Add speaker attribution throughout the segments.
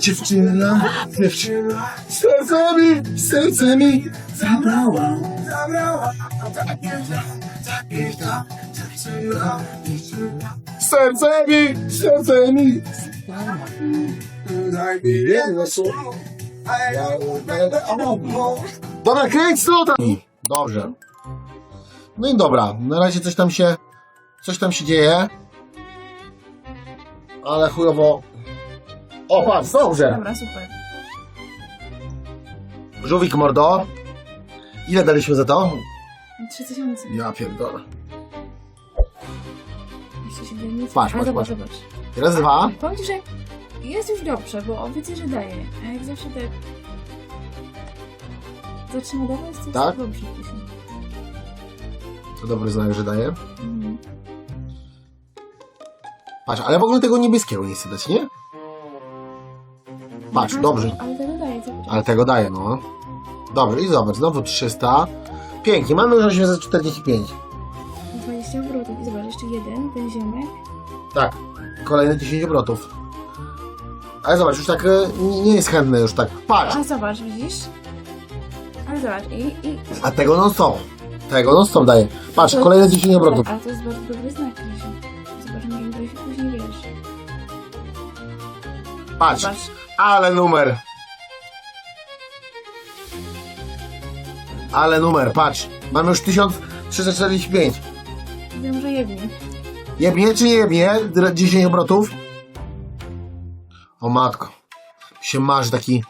Speaker 1: Dziewczyna, dziewczyna, serce mi, serce mi zabrała. Zabrała, tak piękna, tak piękna, dziewczyna, dziewczyna. Serce mi, serce a obok. Dobra, kręć tam! Dobrze. No i dobra, na razie coś tam się, coś tam się dzieje. Ale chujowo. O, patrz, dobrze.
Speaker 2: Dobra, super.
Speaker 1: Żółwik mordo. Ile daliśmy za to?
Speaker 2: 3000.
Speaker 1: Ja pierdolę.
Speaker 2: Jeszcze się nic.
Speaker 1: Patrz, patrz,
Speaker 2: zobacz,
Speaker 1: patrz.
Speaker 2: zobacz.
Speaker 1: Raz, dwa.
Speaker 2: Powiem ci, że jest już dobrze, bo widzę, że daje. A jak zawsze tak zaczyna dawać, to
Speaker 1: Tak?
Speaker 2: jest dobrze później.
Speaker 1: To dobry znak, że daje.
Speaker 2: Mhm.
Speaker 1: Patrz, ale w ogóle tego niebieskiego nie chcę dać, nie? Patrz,
Speaker 2: Ale-
Speaker 1: dobrze.
Speaker 2: Ale tego daje, zobacz.
Speaker 1: Ale tego daje, no. Dobrze, i zobacz, znowu 300. Pięknie, mamy już 845.
Speaker 2: 20 obrotów. I zobacz, jeszcze jeden, ten ziomek.
Speaker 1: Tak, kolejne 10 obrotów. Ale zobacz, już tak e, nie nie jest chętny już tak. Patrz!
Speaker 2: A zobacz, widzisz? Ale zobacz, i... i
Speaker 1: A tego non stop. Tego non stop daje. Patrz,
Speaker 2: to-
Speaker 1: kolejne 10 obrotów.
Speaker 2: Ale to jest bardzo dobry znak, Krzysiu. Zobacz, może uda się później, wiesz.
Speaker 1: Patrz,
Speaker 2: Zobacz.
Speaker 1: ale numer. Ale numer, patrz. Mamy już 1345.
Speaker 2: Wiem, że jedni.
Speaker 1: Jebnie czy nie jebnie? Dra- 10 obrotów. O matko. Się marzy taki...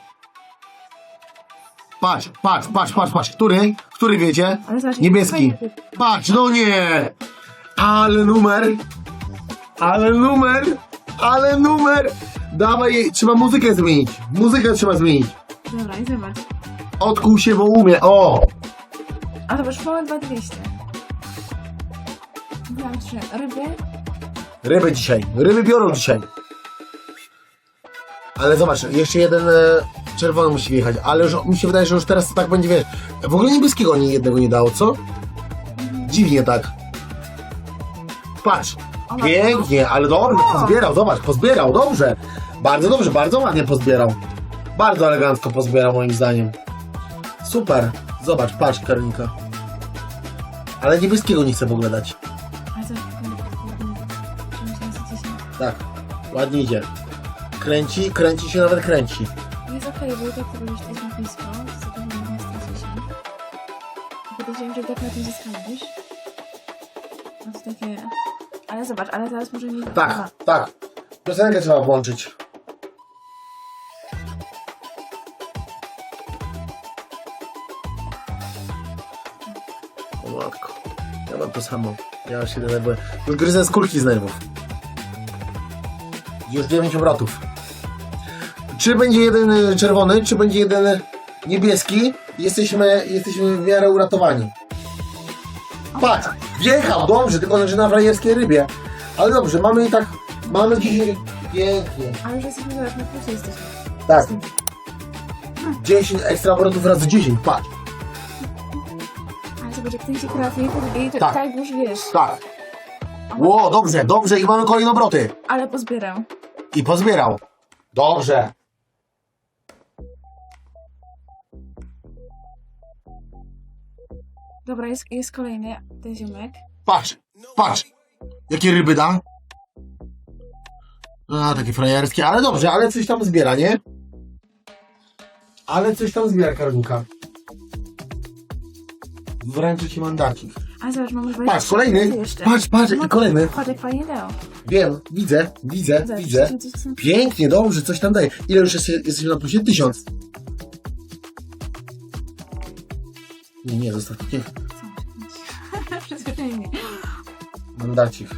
Speaker 1: Patrz, patrz, patrz, patrz, patrz. Który? Który wiecie?
Speaker 2: Ale zobacz,
Speaker 1: Niebieski. Patrz, no nie! Ale numer! Ale numer! Ale numer! Dawaj, trzeba muzykę zmienić. Muzykę trzeba zmienić.
Speaker 2: Dobra, i zobacz.
Speaker 1: Odkuł się, bo umie. O!
Speaker 2: A zobacz, mamy 2200. Dam trzy. Ryby.
Speaker 1: Ryby dzisiaj. Ryby biorą dzisiaj. Ale zobacz, jeszcze jeden e, czerwony musi wjechać. Ale już, mi się wydaje, że już teraz to tak będzie, wiesz. W ogóle niebieskiego ani jednego nie dało, co? Dziwnie tak. Patrz. Pięknie, ale dobrze, pozbierał, zobacz, pozbierał, dobrze. Bardzo dobrze, bardzo ładnie pozbierał. Bardzo elegancko pozbierał moim zdaniem. Super. Zobacz, patrz, Karolinka. Ale niebieskiego nie chcę w ogóle dać.
Speaker 2: A zobacz,
Speaker 1: Tak, ładnie idzie. Kręci, kręci się, nawet kręci.
Speaker 2: Jest okej, bo i tak to robisz też na blisko. Co to mówię, na 110. Podejrzewam, że tak na tym zyskamy, wiesz? No to takie... Ale zobacz, ale teraz może nie...
Speaker 1: Tak, tak. Piosenkę trzeba włączyć. To samo. Ja się denerwuję. Już gryzę skórki z nerwów. Już 9 obrotów. Czy będzie jeden y, czerwony, czy będzie jeden niebieski? Jesteśmy, jesteśmy w miarę uratowani. Patrz, wjechał, dobrze, tylko że na frajerskiej rybie. Ale dobrze, mamy i tak, mamy dzisiaj pięknie.
Speaker 2: Ale już jesteśmy, zobacz, na plusie jesteśmy.
Speaker 1: Tak. 10 ekstra obrotów razy 10, patrz.
Speaker 2: Zobacz, jak ten się trafi, i to
Speaker 1: Tak.
Speaker 2: tak już wiesz.
Speaker 1: Tak. Ło, dobrze, dobrze i mamy kolejne obroty.
Speaker 2: Ale pozbieram.
Speaker 1: I pozbierał. Dobrze.
Speaker 2: Dobra, jest, jest kolejny, ten ziomek.
Speaker 1: Patrz, patrz. Jakie ryby da? A, takie frajerskie, ale dobrze, ale coś tam zbiera, nie? Ale coś tam zbiera, Karolinka. Wręczę ci mandacik.
Speaker 2: A zobacz, mamy 20
Speaker 1: Patrz, kolejny.
Speaker 2: jeszcze.
Speaker 1: Patrz, patrz, i kolejny.
Speaker 2: Patrz, jak fajnie dał.
Speaker 1: Wiem, widzę, widzę,
Speaker 2: Zobacz,
Speaker 1: widzę. Pięknie, dobrze, coś tam daje. Ile już jest, jesteśmy na plusie? Tysiąc. Nie, nie, zostaw takie
Speaker 2: Przyzwyczajenie.
Speaker 1: mandacik.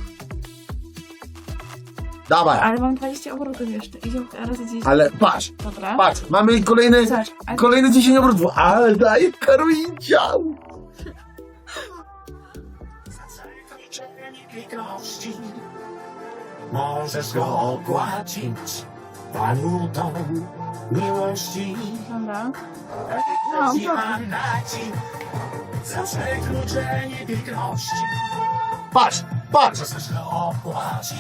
Speaker 1: Dawaj,
Speaker 2: Ale mam 20 obrotów jeszcze. I ziomka razy 10.
Speaker 1: ale patrz,
Speaker 2: Dobra.
Speaker 1: patrz, mamy kolejny,
Speaker 2: Zobacz, ale
Speaker 1: kolejne 10 obrotów, ale daje Karolincia.
Speaker 3: Możesz go opłacić walutą miłości
Speaker 2: Dobra. No,
Speaker 3: i mandaci za przekroczenie piękności.
Speaker 1: Patrz, patrz.
Speaker 3: Możesz go opłacić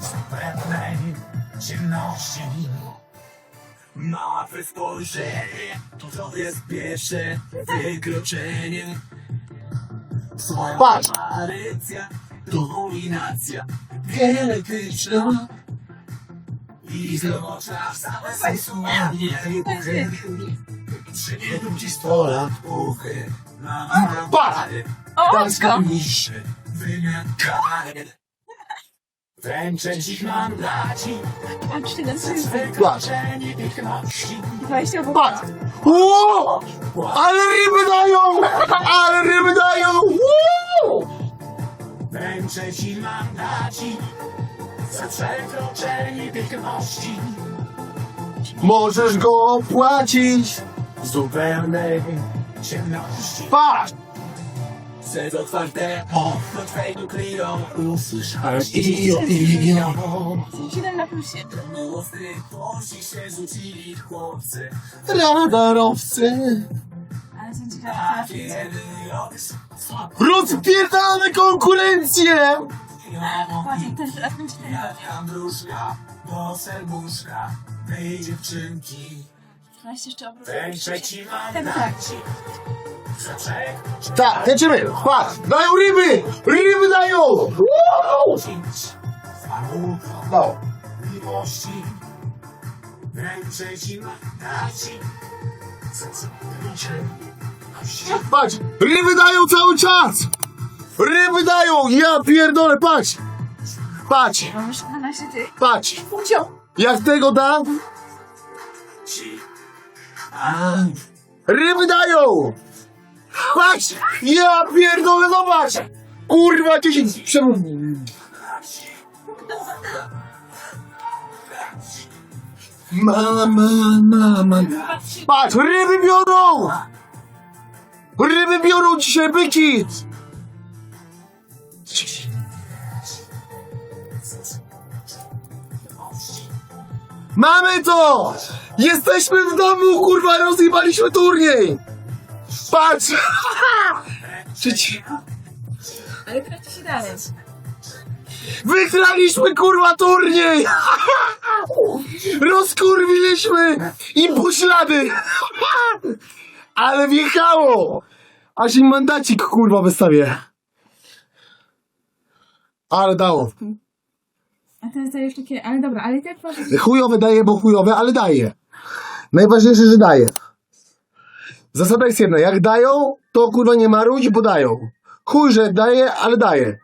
Speaker 3: z pewnej ciemności. Martwe spojrzenie, to jest pierwsze wykroczenie. Twoja
Speaker 1: Patrz.
Speaker 3: aparycja, dominacja genetyczna. I zobacz same seksualnie Czy nie ludzi sto lat puchy Na
Speaker 1: Patrz.
Speaker 2: O,
Speaker 3: Polska niższy wymiar kar Wręczę ci mandaci
Speaker 2: Mam 7
Speaker 3: Wykroczenie piękności
Speaker 2: 20 obok.
Speaker 1: Ale ryby dają! Ale ryby dają! Ło!
Speaker 3: Wręczę ci mandaci Za przekroczenie piękności
Speaker 1: Możesz go opłacić!
Speaker 3: Zupełnej ciemności
Speaker 1: Patrz!
Speaker 3: Przez otwarte okno twojego kryją Usłyszałeś i opinią
Speaker 2: 7 na plusie.
Speaker 3: Młody posi się rzucili chłopcy
Speaker 1: Radarowcy! Rozpierdane konkurencję!
Speaker 2: Właśnie też raz na 4.
Speaker 3: Jaka mrużka do dziewczynki
Speaker 2: 12 jeszcze obok.
Speaker 3: Wręczę ci
Speaker 2: Ten tak.
Speaker 3: przekroczenie
Speaker 1: Tak, lecimy! Patrz! Dają ryby! Ryby dają! Ło!
Speaker 3: Warunką
Speaker 1: No.
Speaker 3: miłości Wręczę ci mandaci Za przekroczenie
Speaker 1: Patrz! Ryby dają cały czas! Ryby dają! Ja pierdolę, patrz! Patrz!
Speaker 2: Mam już 12 ty.
Speaker 1: Patrz! Jak tego da? Ryby dają! Patrz! Ja pierdolę, zobacz! Kurwa, 10 przemów. Mama, mama. Patrz, ryby biorą! Ryby biorą dzisiaj byki! Mamy to! Jesteśmy w domu, kurwa, rozjebaliśmy turniej! Patrz! Przecież
Speaker 2: Ale traci się dalej.
Speaker 1: wygraliśmy, kurwa, turniej! Rozkurwiliśmy im poślady! Ale wjechało! Aż im mandacik, kurwa, wystawię. Ale dało.
Speaker 2: A teraz dajesz takie, ale dobra, ale i tak masz...
Speaker 1: Chujowe daje, bo chujowe, ale daje. Najważniejsze, że daje. Zasada jest jedna, jak dają, to kurwa nie marudź, bo dają. Chuj, że daje, ale daje.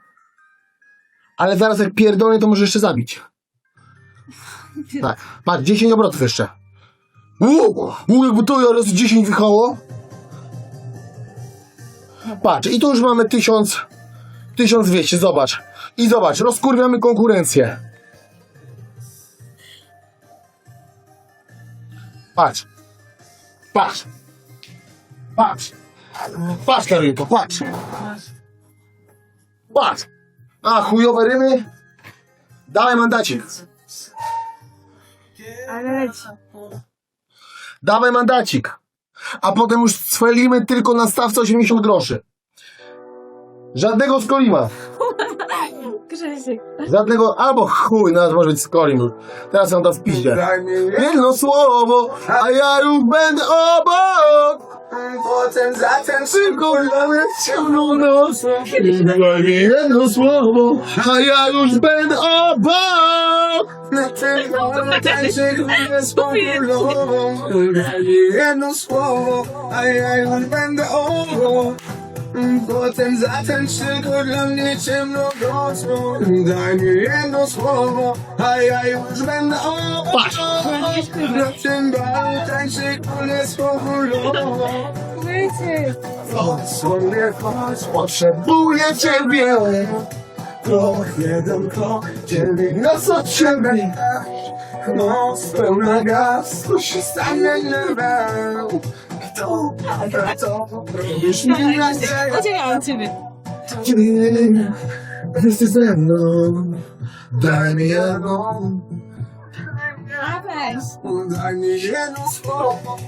Speaker 1: Ale zaraz jak pierdolnie, to może jeszcze zabić. Tak, patrz, 10 obrotów jeszcze. Uuu, jakby to ja razy 10 wychało. Patrz, i tu już mamy 1000, 1200, zobacz. I zobacz, rozkurwiamy konkurencję. Patrz. Patrz. Patrz. Patrz, Karolinko, patrz. Patrz. A, chujowe rymy. Dawaj mandacik.
Speaker 2: Ale leci.
Speaker 1: Dawaj mandacik. A potem już swelimy tylko na stawce 80 groszy. Żadnego skolima.
Speaker 2: Grzesiek.
Speaker 1: Żadnego, albo chuj, nawet może być skolim już. Teraz on to w piździe. Jedno słowo, a ja już będę obok.
Speaker 3: Potem zatańczy
Speaker 1: Kolamy ciemną noc. Jedno słowo, a ja już będę obok.
Speaker 3: Tańczy z populową Jedno słowo, a ja już będę obok Potem zatańczy go dla mnie ciemnogłosą Daj mi jedno słowo, a ja już będę
Speaker 1: Patrz.
Speaker 3: Na tym balu tańczy kule z populową
Speaker 2: Wiecie.
Speaker 3: Odsłonie chodź,
Speaker 1: Potrzebuję ciebie.
Speaker 3: krok, jeden krok Dzielny nas od siebie Noc pełna gaz To się stanie niebem Kto, kto Robisz mi nadzieję
Speaker 2: Podzielałam ciebie.
Speaker 3: Kiedy Jesteś ze mną Daj mi jedno
Speaker 2: A weź.
Speaker 3: Daj mi jedno słowo